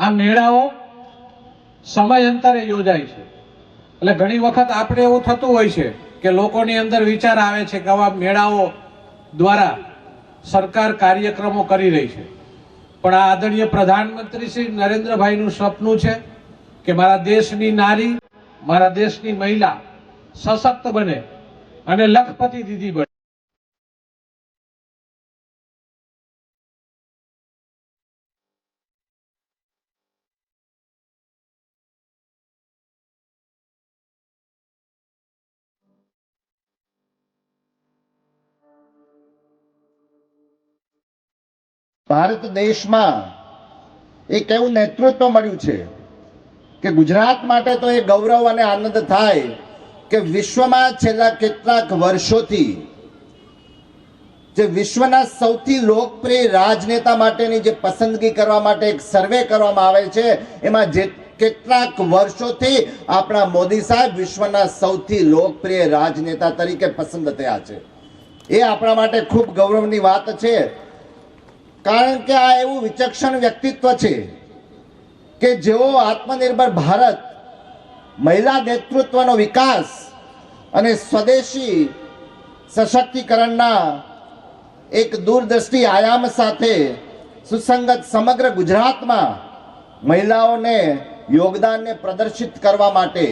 આ મેળાઓ સમયાંતરે યોજાય છે. એટલે ઘણી વખત આપણે એવું થતું હોય છે કે લોકોની અંદર વિચાર આવે છે કે આવા મેળાઓ દ્વારા સરકાર કાર્યક્રમો કરી રહી છે. પણ આ આદરણીય પ્રધાનમંત્રી શ્રી નરેન્દ્રભાઈનું સપનું છે કે મારા દેશની નારી, મારા દેશની મહિલા સશક્ત બને અને લખપતિ દીદી બને. ભારત દેશમાં એક એવું નેતૃત્વ મળ્યું છે કે ગુજરાત માટે તો એ ગૌરવ અને આનંદ થાય કે વિશ્વમાં છેલ્લા કેટલાક વર્ષોથી જે વિશ્વના સૌથી લોકપ્રિય રાજનેતા માટેની જે પસંદગી કરવા માટે એક સર્વે કરવામાં આવે છે, એમાં જે કેટલાક વર્ષોથી આપણા મોદી સાહેબ વિશ્વના સૌથી લોકપ્રિય રાજનેતા તરીકે પસંદ થયા છે. એ આપણા માટે ખૂબ ગૌરવની વાત છે. કારણ કે આ એવું વિચક્ષણ વ્યક્તિત્વ છે કે જેઓ આત્મનિર્ભર ભારત, મહિલા નેતૃત્વનો વિકાસ અને સ્વદેશી સશક્તિકરણના એક દૂરદ્રષ્ટિ આયામ સાથે સુસંગત સમગ્ર ગુજરાતમાં મહિલાઓને યોગદાનને પ્રદર્શિત કરવા માટે,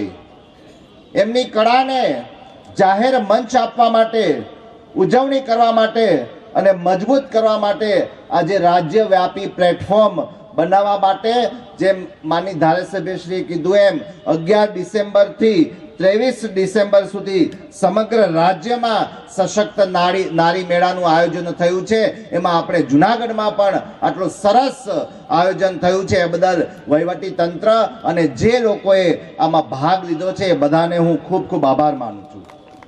એમની કળાને જાહેર મંચ આપવા માટે, ઉજવણી કરવા માટે અને મજબૂત કરવા માટે આજે રાજ્યવ્યાપી પ્લેટફોર્મ બનાવવા માટે જેમ માની ધારાસભ્યશ્રીએ કીધું એમ, અગિયાર ડિસેમ્બરથી ત્રેવીસ ડિસેમ્બર સુધી સમગ્ર રાજ્યમાં સશક્ત નારી નારી મેળાનું આયોજન થયું છે. એમાં આપણે જુનાગઢમાં પણ આટલું સરસ આયોજન થયું છે. એ બદલ વહીવટી તંત્ર અને જે લોકોએ આમાં ભાગ લીધો છે એ બધાને હું ખૂબ ખૂબ આભાર માનું છું.